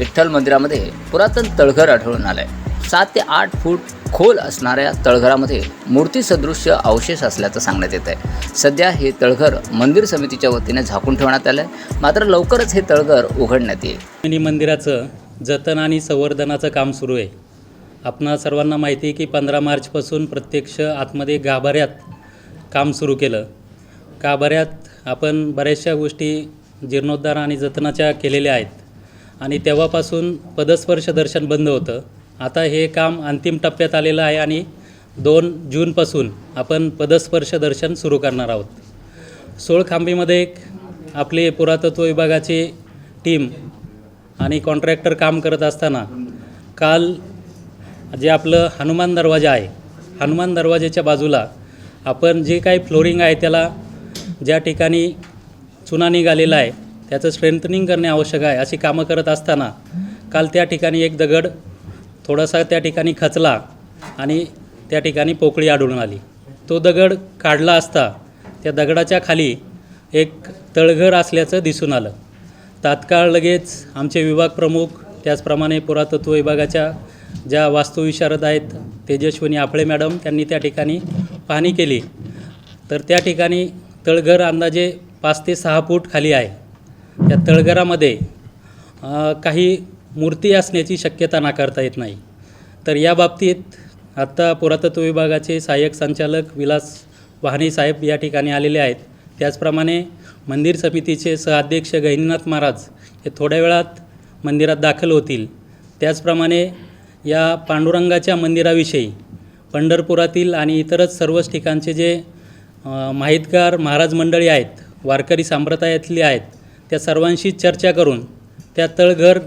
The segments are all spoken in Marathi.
विठ्ठल मंदिरामध्ये पुरातन तळघर आढळून आलंय. सात ते आठ फूट खोल असणाऱ्या तळघरामध्ये मूर्ती सदृश्य अवशेष असल्याचं सांगण्यात येत आहे सध्या हे तळघर मंदिर समितीच्या वतीने झाकून ठेवण्यात आलं आहे मात्र लवकरच हे तळघर उघडण्यात येईल. मंदिराचं जतन आणि संवर्धनाचं काम सुरू आहे. आपणा सर्वांना माहिती आहे की पंधरा मार्चपासून प्रत्यक्ष आतमध्ये गाभाऱ्यात काम सुरू केलं. गाभाऱ्यात आपण बऱ्याचशा गोष्टी जीर्णोद्धार आणि जतनाच्या केलेल्या आहेत. आणि तेव्हापासून पदस्पर्श दर्शन बंद होतं. आता हे काम अंतिम टप्प्यात आलेलं आहे आणि दोन जूनपासून आपण पदस्पर्श दर्शन सुरू करणार आहोत. सोळखांबीमध्ये एक आपले पुरातत्व विभागाची टीम आणि कॉन्ट्रॅक्टर काम करत असताना काल जे आपलं हनुमान दरवाजा आहे हनुमान दरवाजाच्या बाजूला आपण जे काही फ्लोरिंग आहे त्याला ज्या ठिकाणी चुना निघालेला आहे त्याचं स्ट्रेंथनिंग करणे आवश्यक आहे. अशी कामं करत असताना काल त्या ठिकाणी एक दगड थोडासा त्या ठिकाणी खचला आणि त्या ठिकाणी पोकळी आढळून आली. तो दगड काढला असता त्या दगडाच्या खाली एक तळघर असल्याचं दिसून आलं. तात्काळ लगेच आमचे विभाग प्रमुख त्याचप्रमाणे पुरातत्व विभागाच्या ज्या वास्तुविशारद आहेत तेजस्विनी आफळे मॅडम त्यांनी त्या ठिकाणी पाहणी केली. तर त्या ठिकाणी तळघर अंदाजे पाच ते सहा फूट खाली आहे. या तळघरामध्ये काही मूर्ती असण्याची शक्यता नाकारता येत नाही. तर या बाबतीत आत्ता पुरातत्व विभागाचे सहाय्यक संचालक विलास वाहने साहेब या ठिकाणी आलेले आहेत. त्याचप्रमाणे मंदिर समितीचे सहअध्यक्ष गहिनीनाथ महाराज हे थोड्या वेळात मंदिरात दाखल होतील. त्याचप्रमाणे या पांडुरंगाच्या मंदिराविषयी पंढरपुरातील आणि इतरच सर्वच ठिकाणचे जे माहितगार महाराज मंडळी आहेत वारकरी संप्रदायातली आहेत त्या सर्वांशी चर्चा करून त्या तळघर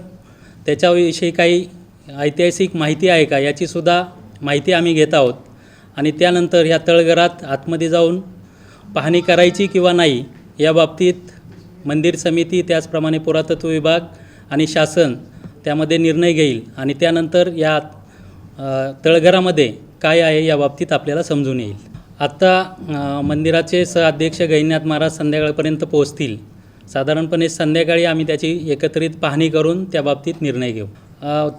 त्याच्याविषयी काही ऐतिहासिक माहिती आहे का याचीसुद्धा माहिती आम्ही घेत आहोत. आणि त्यानंतर ह्या तळघरात आतमध्ये जाऊन पाहणी करायची किंवा नाही या बाबतीत मंदिर समिती त्याचप्रमाणे पुरातत्व विभाग आणि शासन त्यामध्ये निर्णय घेईल आणि त्यानंतर या तळघरामध्ये काय आहे या बाबतीत आपल्याला समजून येईल. आत्ता मंदिराचे सह अध्यक्ष गैन्यात महाराज संध्याकाळपर्यंत पोहोचतील. साधारणपणे संध्याकाळी आम्ही त्याची एकत्रित पाहणी करून त्या बाबतीत निर्णय घेऊ.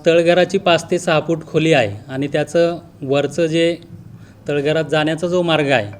तळघराची पाच ते सहा फूट खोली आहे आणि त्याचं वरचं जे तळघरात जाण्याचा जो मार्ग आहे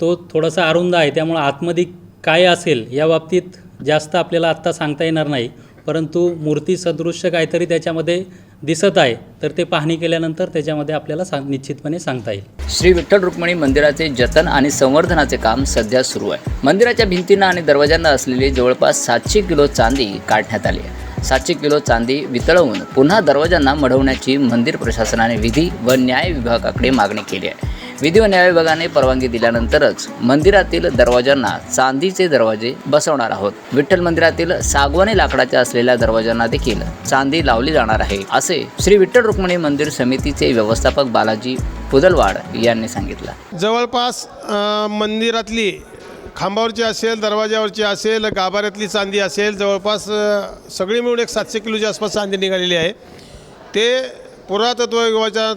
तो थोडासा अरुंद आहे. त्यामुळं आतमध्ये काय असेल या बाबतीत जास्त आपल्याला आत्ता सांगता येणार नाही. परंतु मूर्ती सदृश्य काहीतरी त्याच्यामध्ये दिसत आहे. तर ते पाहणी केल्यानंतर त्याच्यामध्ये आपल्याला सांग निश्चितपणे सांगता येईल. श्री विठ्ठल रुक्मिणी मंदिराचे जतन आणि संवर्धनाचे काम सध्या सुरू आहे. मंदिराच्या भिंतींना आणि दरवाजांना असलेली जवळपास सातशे किलो चांदी काढण्यात आली आहे. सातशे किलो चांदी वितळवून पुन्हा दरवाजांना मढवण्याची मंदिर प्रशासनाने विधी व न्याय विभागाकडे मागणी केली आहे. विधी व न्याय विभागाने परवानगी दिल्यानंतरच मंदिरातील दरवाजांना चांदीचे दरवाजे बसवणार आहोत. विठ्ठल मंदिरातील सागवानी लाकडाच्या असलेल्या दरवाजांना देखील चांदी लावली जाणार आहे असे श्री विठ्ठल रुक्मिणी मंदिर समितीचे व्यवस्थापक बालाजी पुदलवाड यांनी सांगितलं. जवळपास मंदिरातली खांबावरची असेल दरवाजावरची असेल गाभाऱ्यातली चांदी असेल जवळपास सगळी मिळून एक सातशे किलोच्या आसपास चांदी निघालेली आहे. ते पुरातत्व विभागाच्या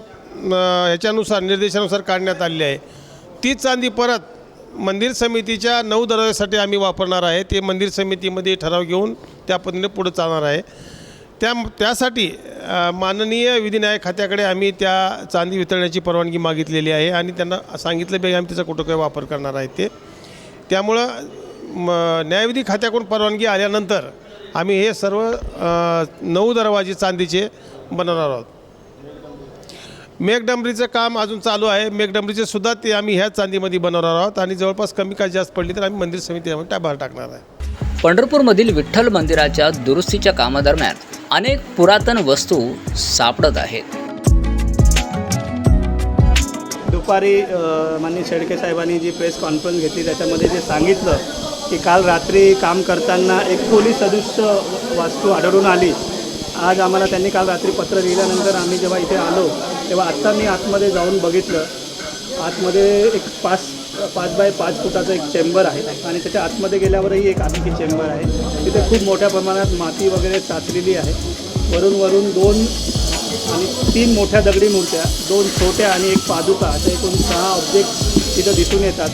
ह्याच्यानुसार निर्देशानुसार काढण्यात आलेली आहे. ती चांदी परत मंदिर समितीच्या नऊ दरवाज्यासाठी आम्ही वापरणार आहे. ते मंदिर समितीमध्ये ठराव घेऊन त्या पद्धतीने पुढे चालणार आहे. त्या त्यासाठी माननीय विधिन्याय खात्याकडे आम्ही त्या चांदी वितरण्याची परवानगी मागितलेली आहे आणि त्यांना सांगितलं बी आम्ही त्याचा कुठं काही वापर करणार आहे ते. त्यामुळं म न्यायविधी खात्याकडून परवानगी आल्यानंतर आम्ही हे सर्व नऊ दरवाजे चांदीचे बनवणार आहोत. मेघडंबरीचं काम अजून चालू आहे. मेघडंबरीचे सुद्धा ते आम्ही ह्याच चांदीमध्ये बनवणार आहोत आणि जवळपास कमी काय जास्त पडली तर आम्ही मंदिर समितीमध्ये त्या बाहेर टाकणार आहे. पंढरपूरमधील विठ्ठल मंदिराच्या दुरुस्तीच्या कामादरम्यान अनेक पुरातन वस्तू सापडत आहेत. दुपारी माननीय शेडके साहेबांनी जी प्रेस कॉन्फरन्स घेतली त्याच्यामध्ये जे सांगितलं की काल रात्री काम करताना एक पोलीस सदृश्य वास्तू आढळून आली. आज आम्हाला त्यांनी काल रात्री पत्र लिहिल्यानंतर आम्ही जेव्हा इथे आलो तेव्हा आत्ता मी आतमध्ये जाऊन बघितलं. आतमध्ये एक पाच पाच बाय पाच फुटाचं एक चेंबर आहे आणि त्याच्या आतमध्ये गेल्यावरही एक आणखी चेंबर आहे. तिथे खूप मोठ्या प्रमाणात माती वगैरे साचलेली आहे. वरून वरून दोन आणि तीन मोठ्या दगडी मूर्त्या दोन छोट्या आणि एक पादुका अशा एकूण सहा ऑब्जेक्ट तिथं दिसून येतात.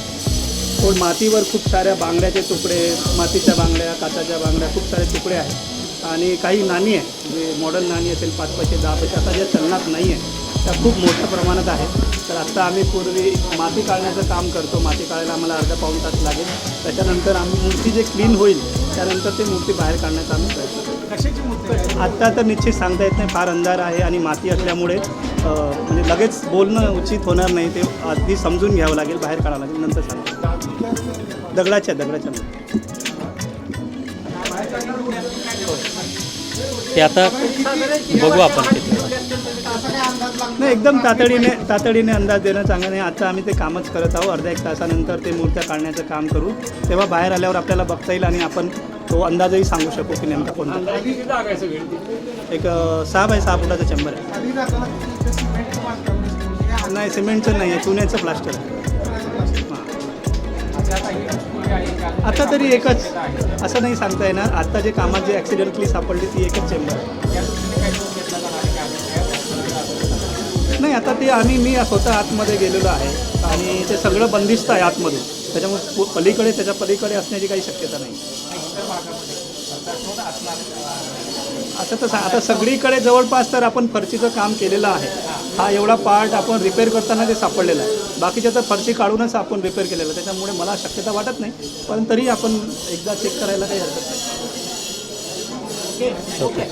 पण मातीवर खूप साऱ्या बांगड्याचे तुकडे मातीच्या बांगड्या काचाच्या बांगड्या खूप सारे तुकडे आहेत. आणि काही नाणी आहे जे मॉडर्न नाणी असेल पाच पैसे दहा पैसे आता ज्या चलनात नाही आहे त्या खूप मोठ्या प्रमाणात आहेत. तर आत्ता आम्ही पूर्वी माती काढण्याचं काम करतो. माती काढायला आम्हाला अर्धा पाऊण तास लागेल. त्याच्यानंतर आम्ही मूर्ती जे क्लीन होईल त्यानंतर ते मूर्ती बाहेर काढण्याचा आम्ही प्रयत्न करतो. आत्ता तर निश्चित सांगता येत नाही. फार अंधार आहे आणि माती असल्यामुळे म्हणजे लगेच बोलणं उचित होणार नाही. ते आधी समजून घ्यावं लागेल बाहेर काढावं लागेल नंतर सांगतो. दगडाच्या दगडाच्या मूर्ती. ते आता बघू आपण नाही एकदम तातडीने तातडीने अंदाज देणं चांगलं नाही. आता आम्ही ते कामच करत आहोत. अर्ध्या एक तासानंतर ते मूर्त्या काढण्याचं काम करू. तेव्हा बाहेर आल्यावर आपल्याला बघता येईल आणि आपण तो अंदाजही सांगू शकू की नेमका कोणता. एक सहा बाय सहा फुटाचा चेंबर आहे. नाही सिमेंटचं नाही आहे. चुन्याचं प्लास्टर आहे. आता तरी एकच असं नाही सांगता येणार. आता जे कामात जे ॲक्सिडेंटली सापडली ती एकच चेंबर नाही आता ते आम्ही मी स्वतः आतमध्ये गेलेलो आहे आणि ते सगळं बंदिस्त आहे आतमध्ये त्याच्यामुळे पलीकडे त्याच्या पलीकडे असण्याची काही शक्यता नाही. असं तर आता सगळीकडे जवळपास तर आपण फरशीचं काम केलेलं आहे. हा एवढा पार्ट आपण रिपेअर करताना ते सापडलेला आहे. बाकीच्या तर फरशी काढूनच आपण रिपेअर केलेलं आहे. त्याच्यामुळे मला शक्यता वाटत नाही पण तरी आपण एकदा चेक करायला काही हरकत नाही. ओके